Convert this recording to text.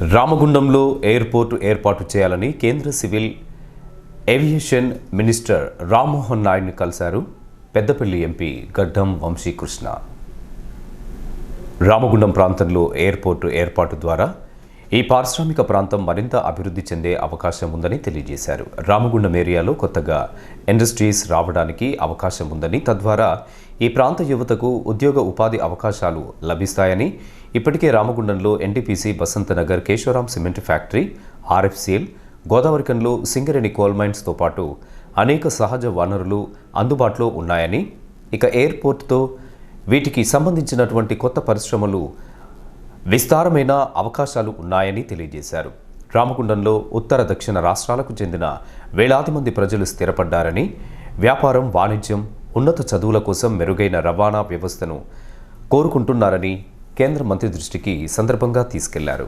రామగుండంలో airport ఏర్పాటు చేయాలని కేంద్ర సివిల్ ఏవియేషన్ మినిస్టర్ రామ్మోహన్ నాయుడిని కలిశారు. పెద్దపల్లి ఎంపీ గడ్డం వంశీకృష్ణ. రామగుండం ప్రాంతంలో ఎయిర్పోర్టు ఏర్పాటు ద్వారా ఈ పారిశ్రామిక ప్రాంతం మరింత అభివృద్ధి చెందే అవకాశం ఉందని తెలియజేశారు. రామగుండం ఏరియాలో కొత్తగా ఇండస్ట్రీస్ రావడానికి అవకాశం ఉందని తద్వారా ఈ ప్రాంత యువతకు ఉద్యోగ ఉపాధి అవకాశాలు లభిస్తాయని ఇప్పటికే రామగుండంలో NTPC Basantnagar Keshavaram cement factory RFCL గోదావరికంలో Singareni coal మైన్స్తో పాటు అనేక సహజ వనరులు అందుబాటులో ఉన్నాయని ఇక ఎయిర్పోర్ట్తో వీటికి సంబంధించినటువంటి కొత్త పరిశ్రమలు విస్తారమైన అవకాశాలు ఉన్నాయని తెలియజేశారు. రామగుండంలో ఉత్తర దక్షిణ రాష్ట్రాలకు చెందిన వేలాది మంది ప్రజలు స్థిరపడ్డారని వ్యాపారం వాణిజ్యం ఉన్నత చదువుల కోసం మెరుగైన రవాణా వ్యవస్థను కోరుకుంటున్నారని కేంద్ర మంత్రి దృష్టికి సందర్భంగా తీసుకెళ్ళారు.